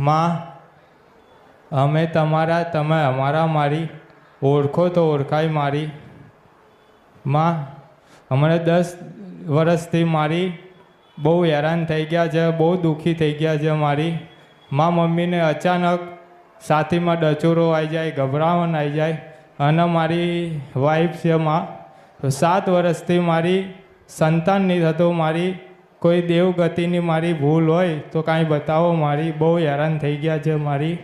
માં, અમે તમારા, તમે અમારા મારી ઓળખો તો ઓળખાય મારી માં. અમને દસ વર્ષથી મારી બહુ હેરાન થઈ ગયા છે, બહુ દુઃખી થઈ ગયા છે મારી. માં મમ્મીને અચાનક સાથીમાં ડચોરો આવી જાય, ગભરામણ આવી જાય અને મારી વાઈફ છે માં. સાત વર્ષથી મારી સંતાન નહીં થતું મારી. કોઈ દેવગતિની મારી ભૂલ હોય તો કાંઈ બતાવો મારી. બહુ હેરાન થઈ ગયા છે મારી.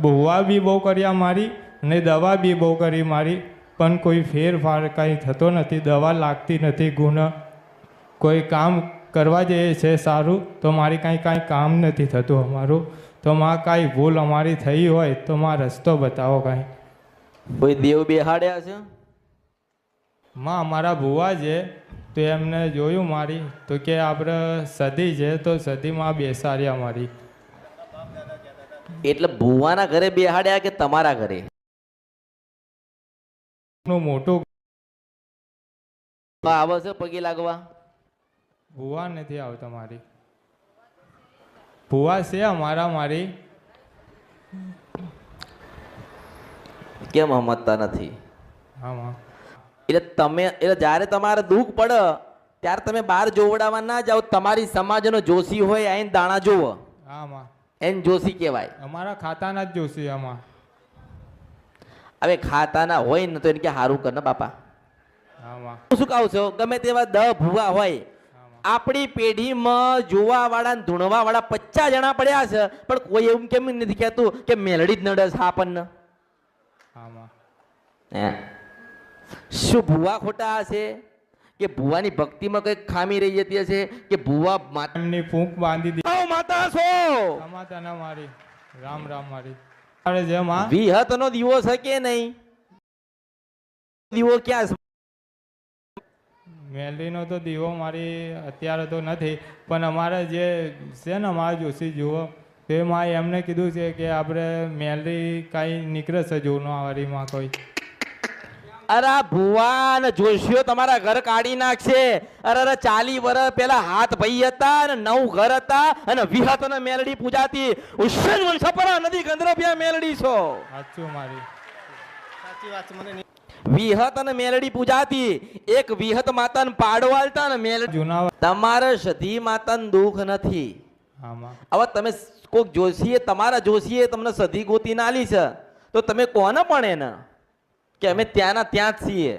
બહુવા બી બહુ કર્યા મારી અને દવા બી બહુ કરી મારી. પણ કોઈ ફેરફાર કાંઈ થતો નથી દવા લાગતી નથી ગુણ. કોઈ કામ કરવા જઈએ છે સારું તો મારી કાંઈ કાંઈ કામ નથી થતું અમારું. તો માં કાંઈ ભૂલ અમારી થઈ હોય તો માં રસ્તો બતાવો કાંઈ. કોઈ દેવ બેહાડ્યા છે? માં અમારા ભુવા છે. તો એમને જોયું મારી તો કે આપણે સદી છે તો સદીમાં બેસાડ્યા મારી. એટલે ભુવાના ઘરે બેહાડ્યા કે તમારા ઘરે? નું મોટું આવે છે પગે લાગવા? ભુવા નથી આવતા મારી. ભુવા છે અમારા મારી. કેમ સમજતા નથી? આમાં એટલે તમે એટલે જ્યારે તમારે દુઃખ પડે ત્યારે તમે બહાર જોવડાવવા ના જાઓ. તમારી સમાજનો જોશી હોય આઈને દાણા જોવો. આમાં. એને જોશી કહેવાય. અમારા ખાતાના જ જોશી આમાં. હવે ખાતાના હોય ને તો એને કે સારું કર ને બાપા. શું કહું છો? ગમે તેવા દ ભૂવા હોય આપણી પેઢીમાં જોવા વાળા ને ધૂણવા વાળા પચાસ જણા પડ્યા છે પણ કોઈ એવું કેમ નથી કહેતું કે મેલડી જ નડે છે આપણને? આમાં. હે? શું ભૂવા ખોટા હશે? કે ભૂવાની ભક્તિમાં કંઈક ખામી રહી જતી હશે? કે ભૂવા માતાની ફૂંક બાંધી દીધી માતા છો માતાના મારી. રામ રામ મારી. અરે જે માં વિહતનો દીવો છે કે નહીં? દીવો ક્યાં છે? તો દીવો મારી અત્યારે તો નથી પણ અમારે જે છે ને અમારા જોશી જુઓ તે માં એમને કીધું છે કે આપણે મેલરી કાંઈ નીકળે છે જૂનવારીમાં કોઈ. અરે ભુવાન ભુવા ને જોશીઓ તમારા ઘર કાઢી નાખશે. અરે અરે ચાલી વર પેલા હાથ ભાઈ હતા અને નવ ઘર હતા અને વિહત અને મેલડી પૂજાતી. ઉશ્વન વંશપરા નદી ગંદ્રભ્યા મેલડી છો. સાચું મારી. વિહત અને મેલડી પૂજાતી. એક વિહત માતાને પાડવાલતા ને મેલડી જૂના તમારે સધી માતાને દુઃખ નથી. હવે તમે કોઈક જોશીએ તમારા જોશીએ તમને સધી ગોતી ના આલી છે. તો તમે કોને પણ એને? કે અમે ત્યાંના ત્યાં જ છીએ.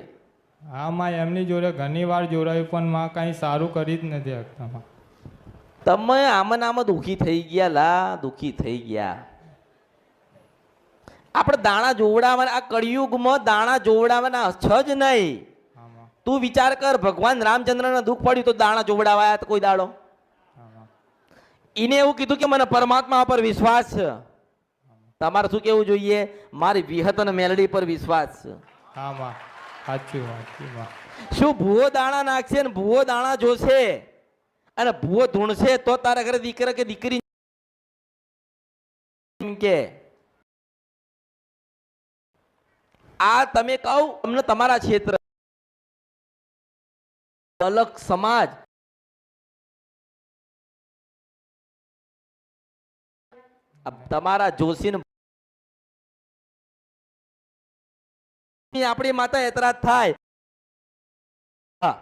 હા માં એમની જોડે ઘણી વાર જોડાયું પણ માં કાંઈ સારું કરી જ નથી હકતામાં તમે આમાં આમાં દુઃખી થઈ ગયા લા દુઃખી થઈ ગયા. આપણે દાણા જોવડાવવાના આ કળિયુગમાં દાણા જોવડાવવાના છ જ નહીં. તું વિચાર કર ભગવાન રામચંદ્રને દુઃખ પડ્યું તો દાણા જોવડાવાયા કોઈ દાડો? એને એવું કીધું કે મને પરમાત્મા પર વિશ્વાસ છે. તમારે શું કેવું જોઈએ? મારી વિહત અને મેલડી પર વિશ્વાસ. છે સાચું શું ભૂવો દાણા નાખશે ને ભૂવો દાણા જોશે? અને ભૂવો ધૂણશે તો તારા ઘરે દીકરા કે દીકરી કે. આ તમે કહો અમને તમારા ક્ષેત્ર. અલગ સમાજ. તમારા જોશી આપણી માતા એતરાજ થાય.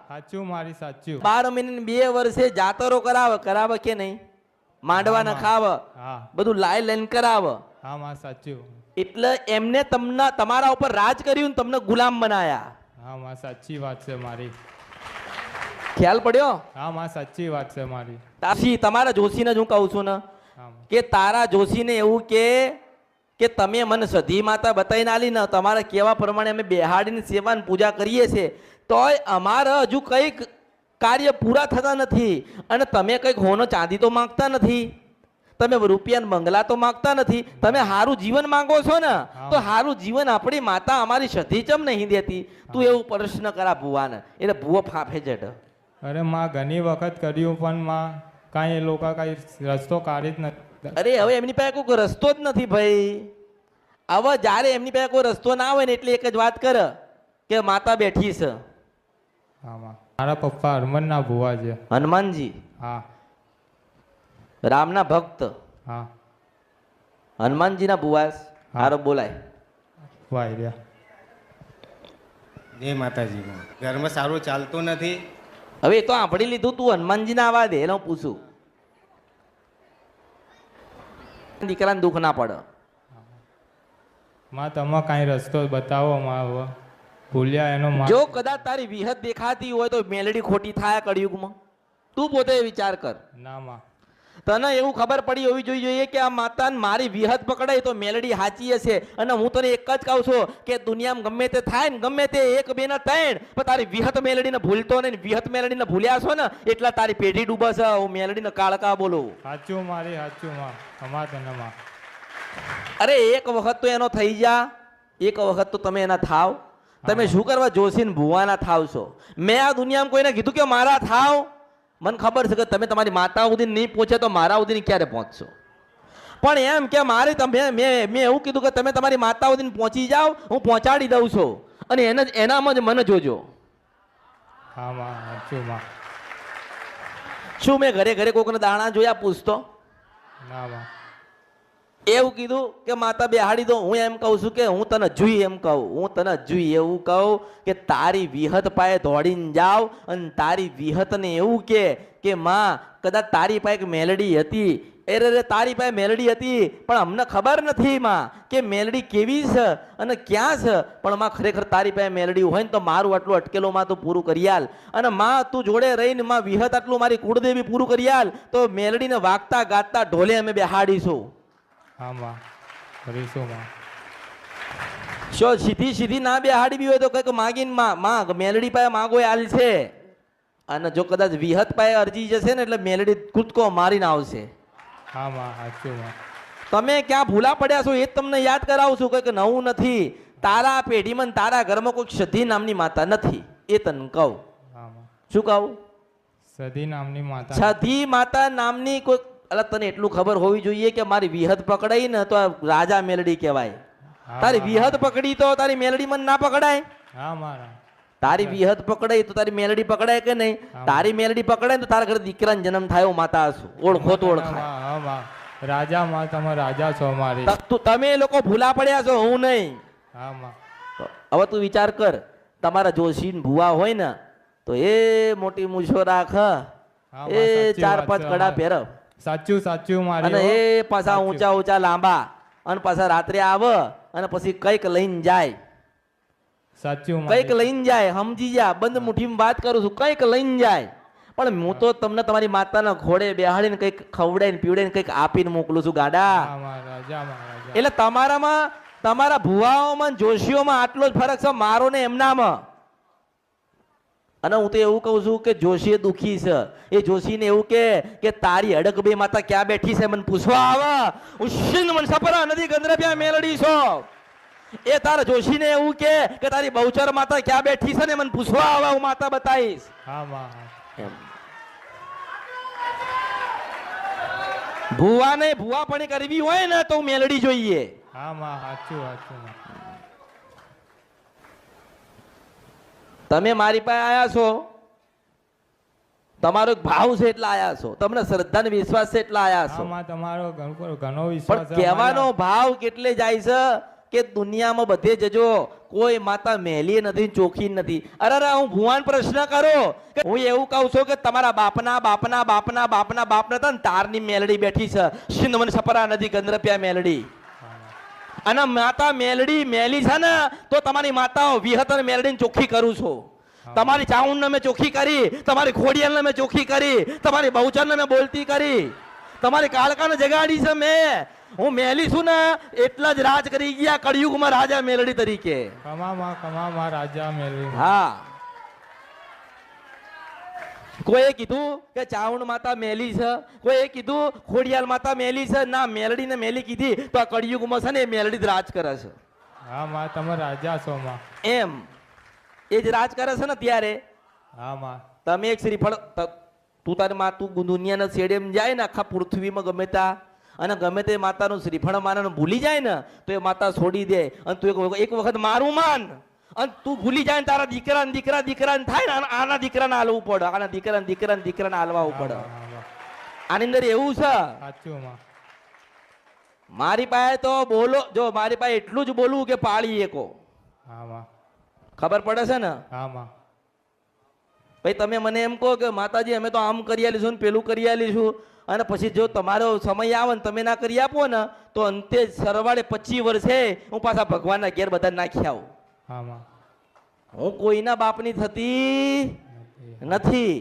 સાચું મારી સાચું. બાર મહિને બે વર્ષે જાતરો કરાવે કરાવે કે નહીં? માંડવા ન ખાવ. બધું લાઈ લઈને કરાવ. હા માં સાચું. એટલે એમને તમને તમારા ઉપર રાજ કર્યું તમને ગુલામ બનાયા. હા માં સાચી વાત છે મારી. ખ્યાલ પડ્યો? હા માં સાચી વાત છે મારી. તાશી તમારા જોશીને જ હું કહું છું ને કે તારા જોશીને એવું કે કે તમે મને સધી માતા બતાવીને આલી ને તમારા કેવા પ્રમાણે અમે બેહાડીની સેવા પૂજા કરીએ છીએ તોય અમારે હજુ કંઈક કાર્ય પૂરા થતા નથી અને તમે કંઈક હોનો ચાંદી તો માગતા નથી તમે રૂપિયા બંગલા તો માગતા નથી તમે સારું જીવન માંગો છો ને તો સારું જીવન આપણી માતા અમારી સધી ચમ નહીં દેતી? તું એવું પ્રશ્ન કરા ભુવાને એટલે ભુવો ફાફે જટ અરે માં ઘણી વખત કર્યું પણ માં કાંઈ એ લોકો કાંઈ રસ્તો કાઢી જ નથી અરે હવે એમની પાસે કોઈ રસ્તો જ નથી ભાઈ. હવે જ્યારે એમની પાસે કોઈ રસ્તો ના હોય ને એટલે એક જ વાત કર કે માતા બેઠી છે. હા મારા પપ્પા હનુમાનના ભુવા છે. હનુમાનજી. હા. રામના ભક્ત. હા. હનુમાનજીના ભુવાસ હારો બોલાય. વાયર્યા જય માતાજીમાં ઘરમાં સારું ચાલતું નથી. હવે તો સાંભળી લીધું તું હનુમાનજીના આવા દે એને હું પૂછું. દીકરાને દુઃખ ના પડે. માં તમે કાંઈ રસ્તો બતાવો માં હવે. ભૂલ્યા એનો જો કદાચ તારી વિહત દેખાતી હોય તો મેલડી ખોટી થાય કળિયુગમાં. તું પોતે વિચાર કર. ના માં. તને એવું ખબર પડી હોવી જોઈએ જોઈએ કે આ માતાને મારી વિહત પકડાય તો મેલડી હાચી હશે. અને હું તને એક જ કહું છું કે દુનિયામાં ગમે તે થાય ને ગમે તે એક બે ના ત્રણ પણ તારી વિહત મેલડીને ભૂલતો નહીં ને વિહત મેલડીને ભૂલ્યા છો ને એટલા તારી પેઢી ડૂબશે હું મેલડીને કાળકા બોલું. સાચું મારી સાચું માં અરે એક વખત તો એનો થઈ જા. એક વખત તો તમે એના થાવ. તમે શું કરવા જોશીને ભુવાના થાવ છો? મેં આ દુનિયામાં કોઈને કીધું કે મારા થાવ? મને ખબર છે કે તમે તમારી માતા સુધી નહીં પહોંચે તો મારા સુધી ક્યારે પહોંચશો? પણ એમ કે મારે તમે મેં મેં એવું કીધું કે તમે તમારી માતા સુધી પહોંચી જાઓ હું પહોંચાડી દઉં છું. અને એને જ- એનામાં જ મને જોજો. શું મેં ઘરે ઘરે કોકને દાણા જોયા? પૂછતો. ના એવું કીધું કે, માતા બેહાડી દો, હું એમ કહું છું કે, હું તને જોઈ એમ કહું, હું તને જોઈ એવું કહું કે, તારી વિહત પાએ દોડીને જાવ અને તારી વિહતને એવું કે કે માં, કદાચ તારી પાસે એક મેલડી હતી. એ રે તારી પાસે મેલડી હતી, પણ અમને ખબર નથી માં કે મેલડી કેવી છે અને ક્યાં છે. પણ માં, ખરેખર તારી પાસે મેલડી હોય ને તો મારું આટલું અટકેલું માં તું પૂરું કરી આલ. અને માં, તું જોડે રહીને માં વિહત આટલું મારી કુળદેવી પૂરું કરી આલ, તો મેલડીને વાગતા ગાતા ઢોલે અમે બેહાડીશું. હા માં? કરીશું શો સીધી સીધી ના બે હાડી બી હોય તો કંઈક માગીને માં માં મેલડી પાસે માગો હાલ છે. અને જો કદાચ વિહત પાસે અરજી જશે ને એટલે મેલડી કૂદકો મારીને આવશે. હા માં. સાચું તમે ક્યાં ભૂલા પડ્યા છો એ જ તમને યાદ કરાવું છું. કંઈક નવું નથી. તારા પેઢીમાં તારા ઘરમાં કોઈ સધી નામની માતા નથી. એ તને કહું. શું કહું? સધી નામની માતા સધી માતા નામની કોઈ અલા તને એટલું ખબર હોવી જોઈએ કે મારી વિહત પકડાઈ ને તો રાજા મેલડી કહેવાય. તારી વિહત પકડી તો તારી મેલડી મને ના પકડાય. હા મારા. તારી વિહત પકડાય તો તારી મેલડી પકડાય કે નહીં? તારી મેલડી પકડાય તો તારા ઘરે દીકરાનો જન્મ થાય માતા હશું. ઓળખો તો ઓળખાય. રાજા માં તમે રાજા છો મારી તમે લોકો ભૂલા પડ્યા છો હું નહીં. હવે તું વિચાર કર તમારા જોશી ભુવા હોય ને તો એ મોટી મૂછો રાખ એ ચાર પાંચ કડા અમારે. સાચું સાચું મારી અને એ પાછા ઊંચા ઊંચા લાંબા. અને પાછા રાત્રે આવે અને પછી કંઈક લઈને જાય. સાચું કંઈક લઈને જાય સમજી જા. બંધ મુઠ્ઠીમાં વાત કરું છું કંઈક લઈને જાય. પણ હું તો તમને તમારી માતાના ઘોડે બેહાડીને કંઈક ખવડાવીને પીવડાવીને કંઈક આપીને મોકલું છું ગાડા. એટલે તમારામાં તમારા ભુવાઓમાં જોશીઓમાં આટલો જ ફરક છે મારો ને એમનામાં. અને હું તો એવું કહું છું કે જોશી દુખી છે. એ જોશીને એવું કે કે તારી અડક બે માતા ક્યાં બેઠી છે મને પૂછવા આવે. શિંદ મન સપરા નદી ગંદ્રપ્યા મેલડી છો. એ તારા જોશીને એવું કે કે તારી બહુચર માતા ક્યાં બેઠી છે ને મને પૂછવા આવે હું માતા બતાવીશ. ભુવા માં ભુવા પણ ભુવાને કરવી હોય ને તો મેલડી જોઈએ. હા માં સાચું સાચું તમે મારી પાસે આયા છો? તમારો ભાવ છે એટલા આયા છો. તમને શ્રદ્ધા ને વિશ્વાસ છે એટલા આયા છો. તમારો ઘણો વિશ્વાસ પણ કહેવાનો ભાવ કેટલે જાય છે કે દુનિયામાં બધે જજો કોઈ માતા મેલી નથી ચોખી નથી. અરે અરે હું ભુવાન પ્રશ્ન કરો કે હું એવું કહું છું કે તમારા બાપના બાપના બાપના બાપના બાપના હતા ને તારની મેલડી બેઠી છે. સિંધવન સપરા નદી ગંદ્રપ્યા મેલડી. અને માતા મેલડી મેલી છે ને તો તમારી માતાઓ વિહતર મેલડીને ચોખ્ખી કરું છું. તમારી ચાઉંડને મેં ચોખ્ખી કરી તમારી ખોડિયાલને મેં ચોખ્ખી કરી તમારી બહુચરને મેં બોલતી કરી. તમારી કાળકાને જગાડી છે મેં. હું મેલી છું ને એટલા જ રાજ કરી ગયા કળિયુગમાં રાજા મેલડી તરીકે. કમામાં કમામાં રાજા મેલડી. હા. કોઈએ કીધું કે ચાવણ માતા મેલી છે? કોઈએ કીધું ખોડિયાલ માતા મેલી છે? ના મેલડીને મેલી કીધી તો આ કળિયુગમાં છે ને એ મેલડી જ રાજ કરે છે. હા માં તમે રાજા છો માં. એમ. એ જ રાજ કરે છે ને ત્યારે? હા માં. તમે એક શ્રીફળ તું તારે માં તું દુનિયાના શેડેમ જાય ને આખા પૃથ્વીમાં ગમે તા અને ગમે તે માતાનું શ્રીફળ માનવાનું ભૂલી જાય ને તો એ માતા છોડી દે અને તું એક વખત મારું માન. અને તું ભૂલી જાય ને તારા દીકરા દીકરા દીકરા થાય ને આના- દીકરાને હાલવું પડે. આના દીકરા દીકરા દીકરાને હાલવાવું પડે. આની અંદર એવું છે. મારી પાસે તો બોલો જો મારી પાસે એટલું જ બોલવું કે પાળી એકો. ખબર પડે છે ને? ભાઈ તમે મને એમ કહો કે માતાજી અમે તો આમ કરી આલીશું ને પેલું કરી આલીશું. અને પછી જો તમારો સમય આવે ને તમે ના કરી આપો ને તો અંતે સરવાળે પચીસ વર્ષે હું પાછા ભગવાનના ઘેર બધા નાખી આવું. હા હું કોઈના બાપની થતી નથી. નથી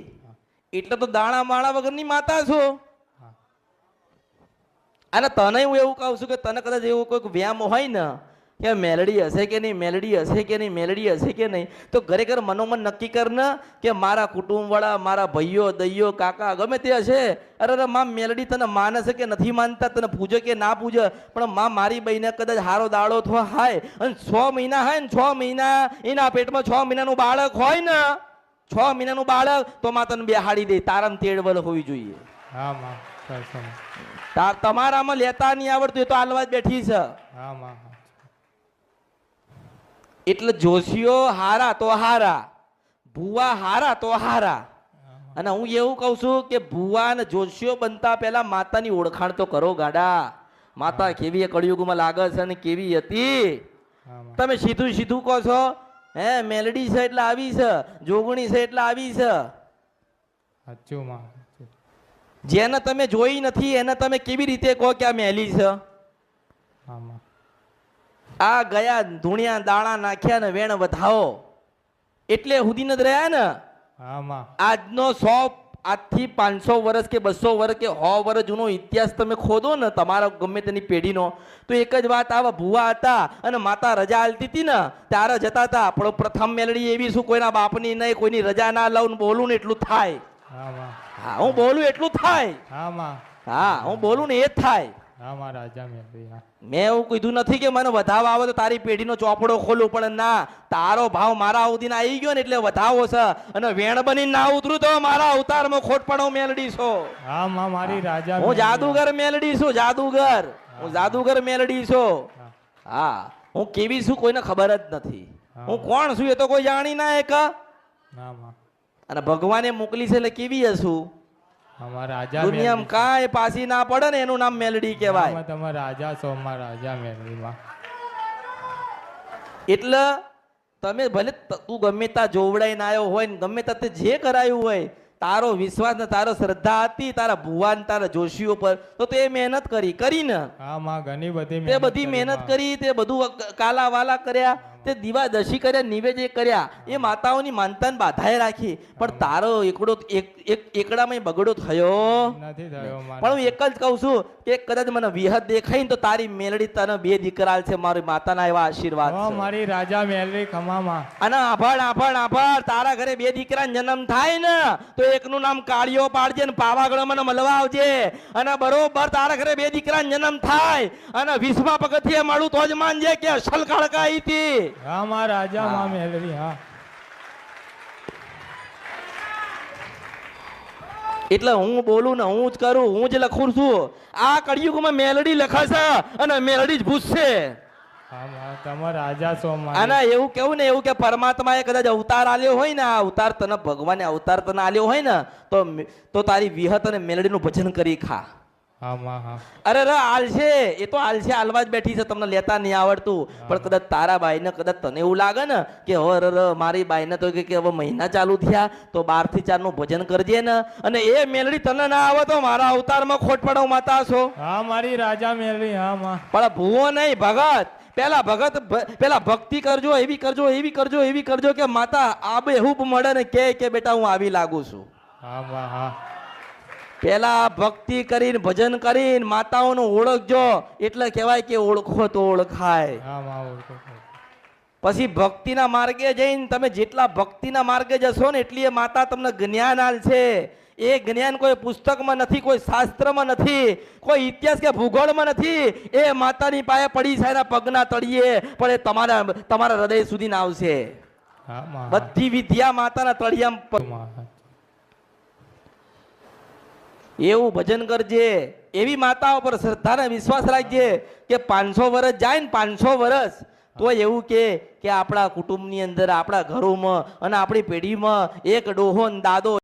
એટલે તો દાણા માળા વગરની માતા છો. અને તને હું એવું કહું છું કે તને કદાચ એવું કોઈક વ્યામ હોય ને કે મેલડી હશે કે નહીં મેલડી હશે કે નહીં મેલડી હશે કે નહીં? તો ઘરે ઘર મનોમન નક્કી કર ને કે મારા કુટુંબવાળા મારા ભાઈઓ દૈયો કાકા ગમે તે હશે. અરે અરે માં મેલડી તને માને છે કે નથી માનતા? તને પૂજે કે ના પૂજે? પણ માં મારી બહેને કદાચ હારો દાડો થો હાય અને છ મહિના હાય ને છ મહિના એના પેટમાં છ મહિનાનું બાળક હોય ને છ મહિનાનું બાળક તો માં તને બેહાડી દે. તારામ તેડવલ હોવી જોઈએ. હા માં. તમારામાં લેતા નહીં આવડતું એ તો હાલવા જ બેઠી છે. હા માં હા. એટલે જોશીઓ હારા તો હારા ભુવા હારા તો હારા. અને હું એવું કહું છું કે ભુવા અને જોશીઓ બનતા પહેલા માતાની ઓળખાણ તો કરો ગાડા. માતા કેવી કળિયુગમાં લાગે છે અને કેવી હતી? તમે સીધું સીધું કહો છો? હે મેલડી છે એટલે આવી છે જોગણી છે એટલે આવી છે. જેને તમે જોઈ નથી એને તમે કેવી રીતે કહો કે આ મેલી છે? આ ગયા ધૂણિયા દાણા નાખ્યા ને વેણ વધાવો. એટલે હુદી જ રહ્યા ને? આજનો સો આજથી પાંચસો વર્ષ કે બસો વર્ષ કે સો વર્ષ જૂનો ઇતિહાસ તમે ખોદો ને તમારા ગમે તેની પેઢીનો. તો એક જ વાત આવા ભૂવા હતા અને માતા રજા આલતી હતી ને ત્યારે જતા હતા પણ પ્રથમ મેલડી એવી શું કોઈના બાપની નહીં કોઈની રજા ના લઉં ને બોલું ને એટલું થાય. હા હું બોલું એટલું થાય. હા હા હું બોલું ને એ જ થાય. હા માં રાજા હા મેં એવું કીધું નથી કે મને વધાવો આવે તો તારી પેઢીનો ચોપડો ખોલું પણ ના તારો ભાવ મારા અવધીને આવી ગયો ને એટલે વધાવો છે. અને વેણ બની ના ઉતરું તો મારા અવતારમાં ખોટપણો મેલડી છો. હા માં મારી રાજા હું જાદુગર મેલડી છું જાદુગર. હું. જાદુગર મેલડી છું. હા. હા હું કેવી છું કોઈને ખબર જ નથી. હું. કોણ છું એ તો કોઈ જાણી ના એક. અને ભગવાને મોકલી છે એટલે કેવી હશું? અમારા રાજા દુનિયામાં કાંઈ પાછી ના પડે ને એનું નામ મેલડી કહેવાય. આમાં તમે રાજા છો અમારા રાજા મેલડીમાં. એટલે તમે ભલે તું ગમે ત્યાં જોવડાઈને આવ્યો હોય ને ગમે ત્યાં તે જે કરાયું હોય તારો વિશ્વાસ ને તારો શ્રદ્ધા હતી તારા ભુવાન તારા જોશીઓ પર તો તે મહેનત કરી કરી ને. હા માં ઘણી બધી તે બધી મહેનત કરી તે બધું કાલા વાલા કર્યા. તે દીવા દશી કર્યા નિવેદે કર્યા એ માતાઓની માનતાને બાધાએ રાખી. પણ તારો એકડો એક એક એકડામાં બગડો થયો. પણ હું એક જ કહું છું કે કદાચ મને વિહત દેખાય ને તો તારી મેલડી તને બે દીકરા છે મારી માતાના એવા આશીર્વાદ મારી રાજા મેલડી ખમામાં. અને આભાર આભાર આભાર તારા ઘરે બે દીકરા જન્મ થાય ને તો એકનું નામ કાળીઓ પાડજે ને મને મળવા આવજે અને બરોબર તારા ઘરે બે દીકરા જન્મ થાય. અને વિશ્વા પગથિયે મળું તો જ માનજે કે અસલ કાળકા ઈ હતી હા માં રાજા. માં મેળવી હા. એટલે હું બોલું ને હું જ કરું હું જ લખું છું. આ કળિયુગમાં મેલડી લખાશે અને મેલડી જ અને એવું કેવું ને એવું કે પરમાત્માએ કદાચ અવતાર આલ્યો હોય ને આ અવતાર તને ભગવાને અવતાર તને આલ્યો હોય ને તો તો તારી વિહત અને મેલડીનું ભજન કરી ખા. અરે રે આલશે એ તો આલશે આલવા જ બેઠી છે. તમને લેતા નહીં આવડતું. પણ કદાચ તારા બાઈને કદાચ તને એવું લાગે ને કે હવે રે મારી બાઈને તો કે હવે મહિના ચાલુ થયા તો બારથી ચારનું ભજન કરજે ને. અને એ મેલડી તને ના આવે તો મારા અવતારમાં ખોટ પડો માતા છો. હા મારી રાજા મેળવી હા માં. પણ ભૂવો નહીં ભગત. પેલા ભગત પેલા ભક્તિ કરજો એવી કરજો એવી કરજો એવી કરજો કે માતા આબે હુબ મળે ને કે કે બેટા હું આવી લાગુ છું. હા હા. પેલા ભક્તિ કરીને ભજન કરીને માતાઓનું ઓળખજો એટલે કહેવાય કે ઓળખો તો ઓળખાય છો. પછી ભક્તિના માર્ગે જઈને તમે જેટલા ભક્તિના માર્ગે જશો ને એટલી એ માતા તમને જ્ઞાન આલશે એ જ્ઞાન કોઈ પુસ્તકમાં નથી કોઈ શાસ્ત્રમાં નથી કોઈ ઇતિહાસ કે ભૂગોળમાં નથી એ માતાની પાસે પડી છે એના પગના તળિયે પણ એ તમારા તમારા હૃદય સુધી આવશે. બધી વિદ્યા માતાના તળિયામાં. એવું ભજન કરજે. એવી માતાઓ પર શ્રદ્ધા ને વિશ્વાસ રાખજે કે પાંચસો વર્ષ જાય ને પાંચસો વર્ષ તો એવું કે કે આપણા કુટુંબની અંદર, આપણા ઘરોમાં અને આપણી પેઢીમાં એક ડોહો દાદો